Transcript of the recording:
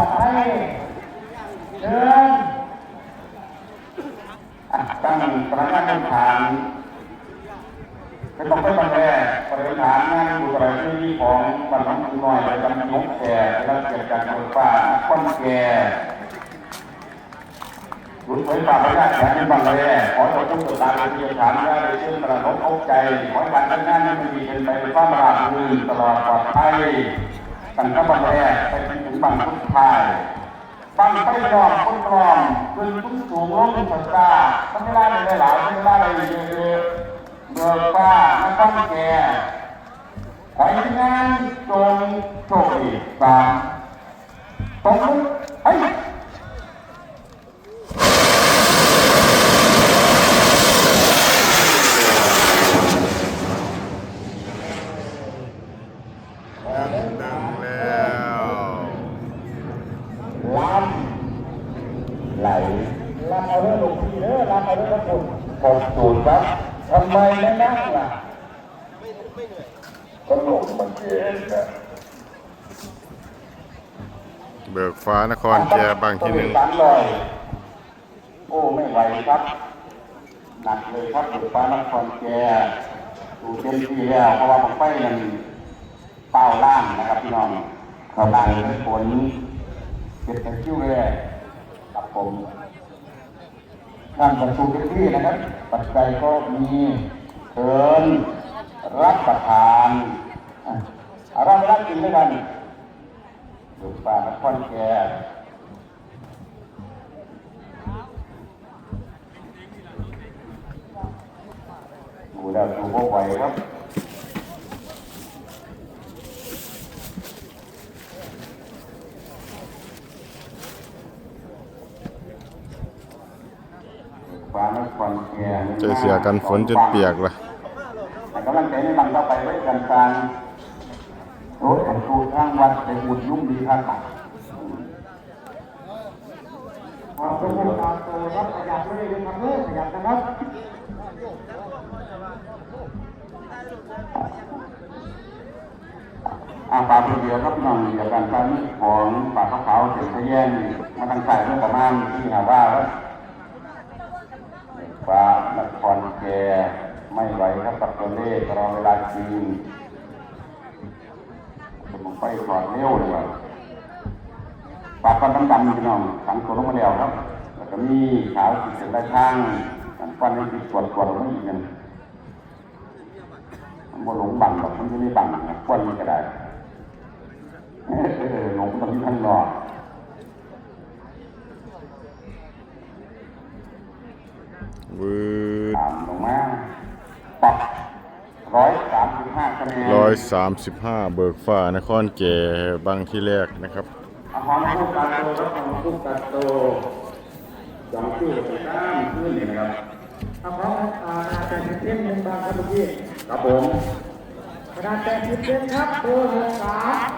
อดภัยเชิญตั้งพนักงานเป็นฐานเป็นต้องเป็นบรรแรกบริหารงานดูแลที่ของบรรพบุรุษหน่อยและบรรพบุรุษแก่และเกิดจากคนป่าคนแก่รุนเผยปากพระราชแขนเป็นบังเลยขอให้ทุกตัวตาเป็นเกียรติฐานได้เชื่อมประนมอกใจขอให้การทำงานนั้นมันมีเป็นไปเป็นความราบรื่นตลอดปลอดภัย ตั้งแต่บังเลยไปถึงบังทุกทายบังไปยอมคนกรองขึ้นพุ่งสูงลงสัตาต้องไม่ได้เลยหลายไม่ได้เยเยอะๆเบิกฟ้าไม่ต้องแก่ขอให้งานจงโชคดีตามตรงนี้อเฮ้ย ดังแล้ว ลำ ไหลลำเอาเรื่องหลวงพี่เด้อลำเอาเรื่องพระคุณกดสูตรครับทำไมไม่นั่งล่ะก็หลงมันเองนะเบิกฟ้านครแก่บางที่หนึ่งสามร้อยโอ้ไม่ไหวครับหนักเลยครับเบิกฟ้านครแกดูเต็มที่แล้วเพราะว่าผมไปมันเป้าล่างนะครับพี่น้องเขาล่างเป็นผลเก็บแต่คิ้วเลยกับ ผมท่านประชุมพื้นที่นะครับ ปัจจัยก็มีเชิญรับประทานอะเอาเราไรับกินด้วยกันดูป่านครแก่ดูแล้วดูพวกไหวครับป่านครแก่ ใจเสียกันฝนจนเปียกละให้กำลังใจในลำต่อไปไว้กันกลางโอ้ยของครูทางวัดเป็นบุญยุ่งดีครับขอบคุณตามตัวครับขยับเลยครับเพื่อขยับนะครับอาปลาตัวเดียวครับพี่น้องเดียวกันครับของปลาขาวๆเสียงทะแยงมาทางใส่เมื่อประมาณที่หาว่าแล้ว ฟ้านครแกไม่ไหวครับกับตัวเลขรอเวลาจริงผมไปก่อนเร็วเลยว่ะปากฟันดำๆพี่น้องสังตัวลงมาแล้วครับ แล้วก็มีขาวสีเส้นได้ข้างสันฟันนี่ติดกวดกวดลงมาอีกกันมันบ่หลงบังหรอกมันจะไม่บังนะควันมันก็ได้หลงตรงนี้ข้างนอก วืดตามลงมาปักร้อยสามสิบห้าคะแนนร้อยสามสิบห้าเบิกฟ้านครแก่บางที่แรกนะครับอาหารคู่กันโตครับอาหารคู่กันโตสองชื่อเป็นก้ามขึ้นนี่นะครับเอาของอ่าแต่สิบเล่มหนึ่งบางครับเมื่อกี้ครับผมกระดาษแต่สิบเล่มครับเบอร์หกสาม